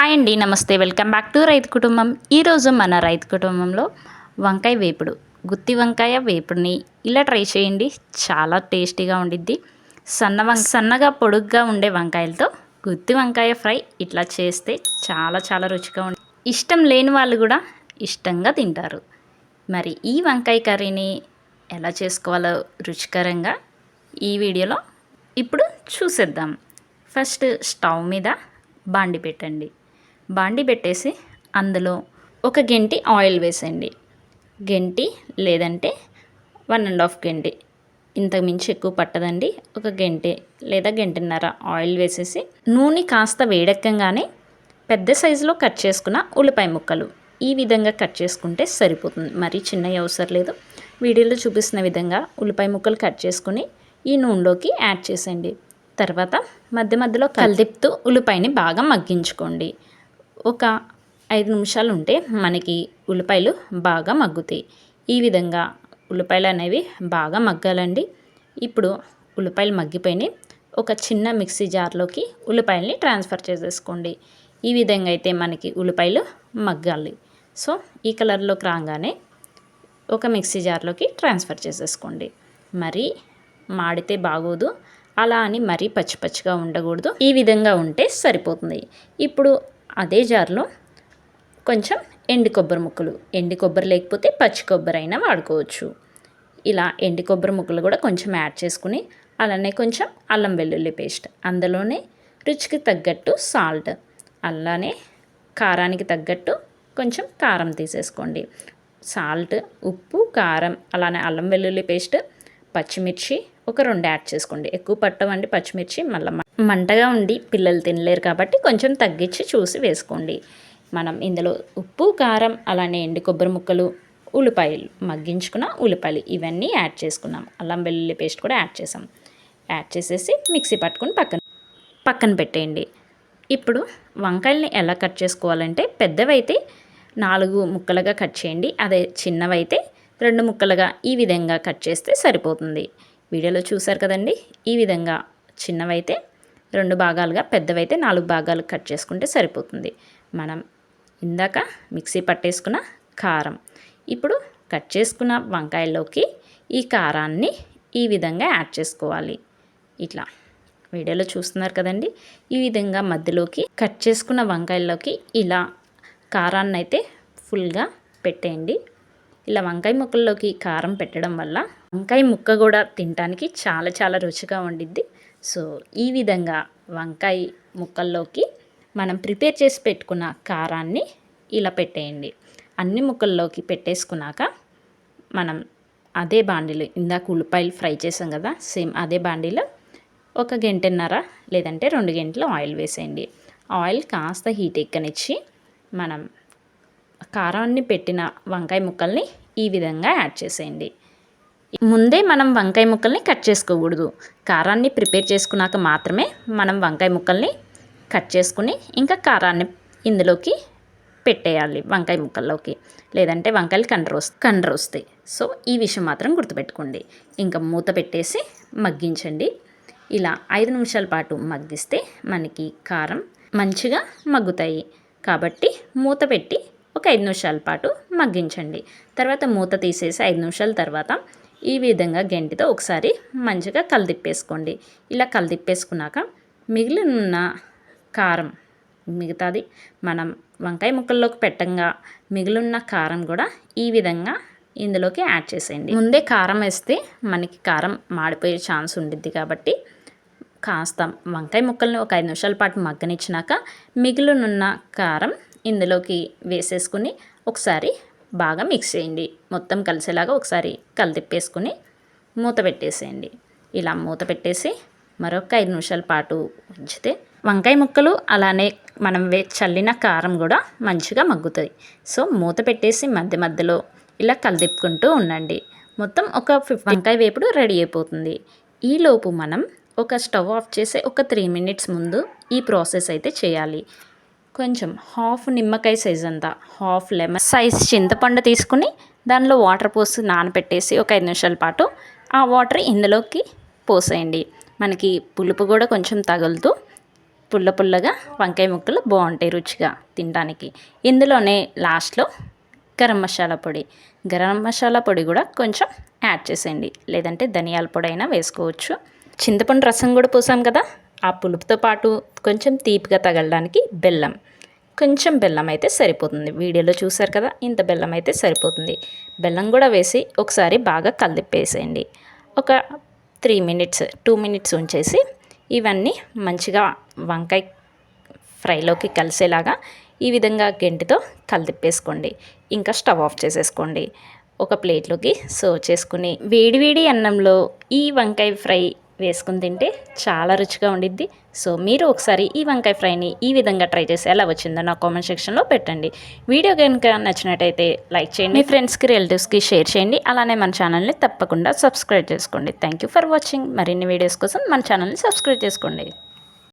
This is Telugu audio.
హాయ్ అండి నమస్తే. వెల్కమ్ బ్యాక్ టు రైతు కుటుంబం. ఈరోజు మన రైతు కుటుంబంలో వంకాయ వేపుడు గుత్తి వంకాయ వేపుడిని ఇలా ట్రై చేయండి. చాలా టేస్టీగా ఉండిద్ది. సన్న వం సన్నగా పొడుగ్గా ఉండే వంకాయలతో గుత్తి వంకాయ ఫ్రై ఇట్లా చేస్తే చాలా చాలా రుచిగా ఉంది ఇష్టం లేని వాళ్ళు కూడా ఇష్టంగా తింటారు. మరి ఈ వంకాయ కర్రీని ఎలా చేసుకోవాలో రుచికరంగా ఈ వీడియోలో ఇప్పుడు చూసేద్దాం. ఫస్ట్ స్టవ్ మీద బాండి పెట్టండి. బాండి పెట్టేసి అందులో ఒక గెంటి ఆయిల్ వేసేయండి. గెంటి లేదంటే వన్ అండ్ హాఫ్ గంటి. ఇంతకు మించి ఎక్కువ పట్టదండి. ఒక గంటె లేదా గంటన్నర ఆయిల్ వేసేసి నూనె కాస్త వేడెక్కగానే పెద్ద సైజులో కట్ చేసుకున్న ఉల్లిపాయ ముక్కలు ఈ విధంగా కట్ చేసుకుంటే సరిపోతుంది. మరీ చిన్నవి అవసరం లేదు. వీడియోలో చూపిస్తున్న విధంగా ఉల్లిపాయ ముక్కలు కట్ చేసుకుని ఈ నూనెలోకి యాడ్ చేసేయండి. తర్వాత మధ్య మధ్యలో కలిదిప్తూ ఉల్లిపాయని బాగా మగ్గించుకోండి. ఒక ఐదు నిమిషాలు ఉంటే మనకి ఉల్లిపాయలు బాగా మగ్గుతాయి. ఈ విధంగా ఉల్లిపాయలు అనేవి బాగా మగ్గాలండి. ఇప్పుడు ఉల్లిపాయలు మగ్గిపోయినాయి. ఒక చిన్న మిక్సీ జార్లోకి ఉల్లిపాయల్ని ట్రాన్స్ఫర్ చేసేసుకోండి. ఈ విధంగా అయితే మనకి ఉల్లిపాయలు మగ్గాలి. సో ఈ కలర్లోకి రాగానే ఒక మిక్సీ జార్లోకి ట్రాన్స్ఫర్ చేసేసుకోండి. మరి మాడితే బాగోదు. అలా అని మరీ పచ్చి పచ్చిగా ఉండకూడదు. ఈ విధంగా ఉంటే సరిపోతుంది. ఇప్పుడు అదే జార్లో కొంచెం ఎండి కొబ్బరి ముక్కలు. ఎండి కొబ్బరి లేకపోతే పచ్చి కొబ్బరి అయినా వాడుకోవచ్చు. ఇలా ఎండి కొబ్బరి ముక్కలు కూడా కొంచెం యాడ్ చేసుకుని అలానే కొంచెం అల్లం వెల్లుల్లి పేస్ట్. అందులోనే రుచికి తగ్గట్టు సాల్ట్. అలానే కారానికి తగ్గట్టు కొంచెం కారం తీసేసుకోండి. సాల్ట్ ఉప్పు కారం అలానే అల్లం వెల్లుల్లి పేస్ట్ పచ్చిమిర్చి ఒక రెండు యాడ్ చేసుకోండి. ఎక్కువ పట్టవండి పచ్చిమిర్చి మళ్ళీ మంటగా ఉండి పిల్లలు తినలేరు కాబట్టి కొంచెం తగ్గించి చూసి వేసుకోండి. మనం ఇందులో ఉప్పు కారం అలానే ఎండు కొబ్బరి ముక్కలు ఉల్లిపాయలు మగ్గించుకున్న ఉల్లిపాయలు ఇవన్నీ యాడ్ చేసుకున్నాం. అల్లం వెల్లుల్లి పేస్ట్ కూడా యాడ్ చేసాం. యాడ్ చేసేసి మిక్సీ పట్టుకుని పక్కన పక్కన పెట్టేయండి. ఇప్పుడు వంకాయల్ని ఎలా కట్ చేసుకోవాలంటే పెద్దవైతే నాలుగు ముక్కలుగా కట్ చేయండి. అదే చిన్నవైతే రెండు ముక్కలుగా ఈ విధంగా కట్ చేస్తే సరిపోతుంది. వీడియోలో చూసారు కదండి? ఈ విధంగా చిన్నవైతే రెండు భాగాలుగా పెద్దవైతే నాలుగు భాగాలు కట్ చేసుకుంటే సరిపోతుంది. మనం ఇందాక మిక్సీ పట్టేసుకున్న కారం. ఇప్పుడు కట్ చేసుకున్న వంకాయల్లోకి ఈ కారాన్ని ఈ విధంగా యాడ్ చేసుకోవాలి. ఇట్లా. వీడియోలో చూస్తున్నారు కదండి? ఈ విధంగా మధ్యలోకి కట్ చేసుకున్న వంకాయల్లోకి ఇలా కారాన్ని అయితే ఫుల్గా పెట్టేయండి. ఇలా వంకాయ ముక్కల్లోకి కారం పెట్టడం వల్ల వంకాయ ముక్క కూడా తినడానికి చాలా చాలా రుచిగా ఉండిద్ది. సో ఈ విధంగా వంకాయ ముక్కల్లోకి మనం ప్రిపేర్ చేసి పెట్టుకున్న కారాన్ని ఇలా పెట్టేయండి. అన్ని ముక్కల్లోకి పెట్టేసుకున్నాక మనం అదే బాండీలో ఇందాక ఉల్లిపాయలు ఫ్రై చేసాం కదా సేమ్ అదే బాండీలో ఒక గంటన్నర లేదంటే రెండు గంటలు ఆయిల్ వేసేయండి. ఆయిల్ కాస్త హీట్ ఎక్కనిచ్చి మనం కారాన్ని పెట్టిన వంకాయ ముక్కల్ని ఈ విధంగా యాడ్ చేసేయండి. ముందే మనం వంకాయ ముక్కల్ని కట్ చేసుకోకూడదు. కారాన్ని ప్రిపేర్ చేసుకున్నాక మాత్రమే మనం వంకాయ ముక్కల్ని కట్ చేసుకుని ఇంకా కారాన్ని ఇందులోకి పెట్టేయాలి వంకాయ ముక్కల్లోకి. లేదంటే వంకాయలు కండ్ర కండ్ర వస్తాయి. సో ఈ విషయం మాత్రం గుర్తుపెట్టుకోండి. ఇంకా మూత పెట్టేసి మగ్గించండి. ఇలా ఐదు నిమిషాల పాటు మగ్గిస్తే మనకి కారం మంచిగా మగ్గుతాయి. కాబట్టి మూత పెట్టి ఒక ఐదు నిమిషాల పాటు మగ్గించండి. తర్వాత మూత తీసేసి ఐదు నిమిషాల తర్వాత ఈ విధంగా గెంటితో ఒకసారి మంచిగా కలిదిప్పేసుకోండి. ఇలా కలిదిప్పేసుకున్నాక మిగిలిన కారం మిగతాది మనం వంకాయ ముక్కల్లోకి పెట్టంగా మిగిలిన కారం కూడా ఈ విధంగా ఇందులోకి యాడ్ చేసేయండి. ముందే కారం వేస్తే మనకి కారం మాడిపోయే ఛాన్స్ ఉండిద్ది కాబట్టి కాస్త వంకాయ ముక్కల్ని ఒక ఐదు నిమిషాల పాటు మగ్గనిచ్చినాక మిగిలినున్న కారం ఇందులోకి వేసేసుకుని ఒకసారి బాగా మిక్స్ చేయండి. మొత్తం కలిసేలాగా ఒకసారి కలిదిప్పేసుకుని మూత పెట్టేసేయండి. ఇలా మూత పెట్టేసి మరొక ఐదు నిమిషాల పాటు ఉంచితే వంకాయ ముక్కలు అలానే మనం వే చల్లిన కారం కూడా మంచిగా మగ్గుతుంది సో మూత పెట్టేసి మధ్య మధ్యలో ఇలా కలిదిప్పుకుంటూ ఉండండి. మొత్తం ఒక వంకాయ వేపుడు రెడీ అయిపోతుంది. ఈలోపు మనం ఒక స్టవ్ ఆఫ్ చేసే ఒక త్రీ మినిట్స్ ముందు ఈ ప్రాసెస్ అయితే చేయాలి. కొంచెం హాఫ్ నిమ్మకాయ సైజ్ అంతా హాఫ్ లెమన్ సైజ్ చింతపండు తీసుకుని దానిలో వాటర్ పోసి నానబెట్టేసి ఒక ఐదు నిమిషాల పాటు ఆ వాటర్ ఇందులోకి పోసేయండి. మనకి పులుపు కూడా కొంచెం తగులుతూ పుల్ల పుల్లగా వంకాయ ముక్కలు బాగుంటాయి రుచిగా తినడానికి. ఇందులోనే లాస్ట్లో గరం మసాలా పొడి. గరం మసాలా పొడి కూడా కొంచెం యాడ్ చేసేయండి. లేదంటే ధనియాల పొడి అయినా వేసుకోవచ్చు. చింతపండు రసం కూడా పోసాం కదా? ఆ పులుపుతో పాటు కొంచెం తీపిగా తగలడానికి బెల్లం. కొంచెం బెల్లం అయితే సరిపోతుంది. వీడియోలో చూసారు కదా ఇంత బెల్లం అయితే సరిపోతుంది. బెల్లం కూడా వేసి ఒకసారి బాగా కలిపేసేయండి. ఒక త్రీ మినిట్స్ టూ మినిట్స్ ఉంచేసి ఇవన్నీ మంచిగా వంకాయ ఫ్రైలోకి కలిసేలాగా ఈ విధంగా గెంటితో కలిదిప్పేసుకోండి ఇంకా స్టవ్ ఆఫ్ చేసేసుకోండి. ఒక ప్లేట్లోకి సర్వ్ చేసుకుని వేడివేడి అన్నంలో ఈ వంకాయ ఫ్రై వేసుకుని తింటే చాలా రుచిగా ఉండిద్ది. సో మీరు ఒకసారి ఈ వంకాయ ఫ్రైని ఈ విధంగా ట్రై చేసి ఎలా వచ్చిందో నా కామెంట్ సెక్షన్లో పెట్టండి. వీడియో కనుక నచ్చినట్టయితే లైక్ చేయండి మీ ఫ్రెండ్స్కి రిలేటివ్స్కి షేర్ చేయండి. అలానే మన ఛానల్ని తప్పకుండా సబ్స్క్రైబ్ చేసుకోండి. Thank you for watching. మరిన్ని వీడియోస్ కోసం మన ఛానల్ని సబ్స్క్రైబ్ చేసుకోండి.